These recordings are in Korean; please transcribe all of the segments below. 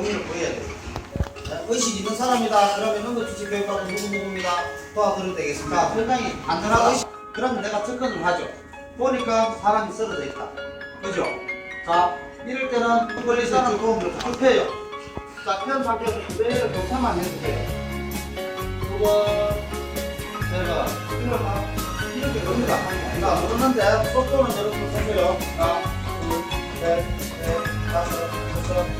동의를 구해야 돼. 자, 의식 있는 사람이다. 그러면 응급주치 교육하고 누구누구입니다. 도와드려도 되겠습니다. 굉장히 안전하다. 의식. 그러면 내가 접근을 하죠. 보니까 사람이 쓰러져 있다. 그죠? 자, 이럴 때는 걸리서 도움을 급해요. 자, 편 상태에서 그대로 교차만 해주세요. 두 번, 세 번, 일어나. 이렇게 됩니다. 자, 누르는데 속도는 여러분 보세요. 하나, 둘, 셋, 넷, 다섯, 여섯.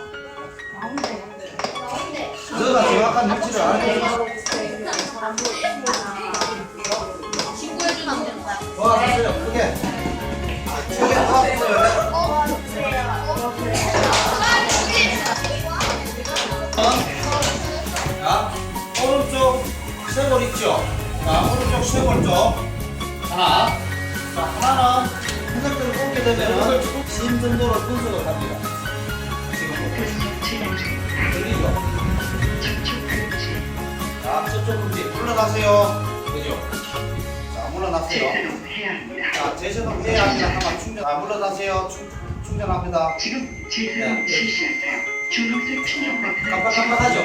너가 정확한 위치를 알고 도와주세요. 크게. 크게 도와주세요. 자, 오른쪽 쇄골 있죠? 자, 오른쪽 쇄골 쪽. 하나. 자, 하나는 해석대로 뽑게 되면 심전도를 분석을 합니다. 금지 물러나세요. 그죠? 자, 물러나세요. 자, 재세동 해야 합니다. 한번 충전. 자, 물러나세요. 충, 충전합니다. 지금 제대로 실시하세요. 주황색 신호 버튼을 깜빡깜빡하죠?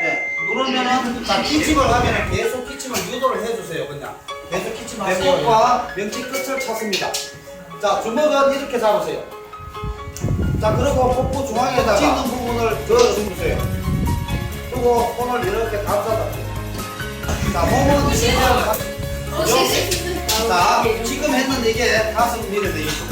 네, 누르면은 자 기침을 하면 계속 기침을 유도를 해주세요 그냥 계속 기침 하세요 배꼽과 명치 끝을 찾습니다 자 주먹은 이렇게 잡으세요 자 그리고 복부 중앙에다가 찢는 부분을 넣어주세요 그리고 손을 이렇게 감싸다 자 몸은 최대한 가- 자 지금 했는데 이게 가슴 있고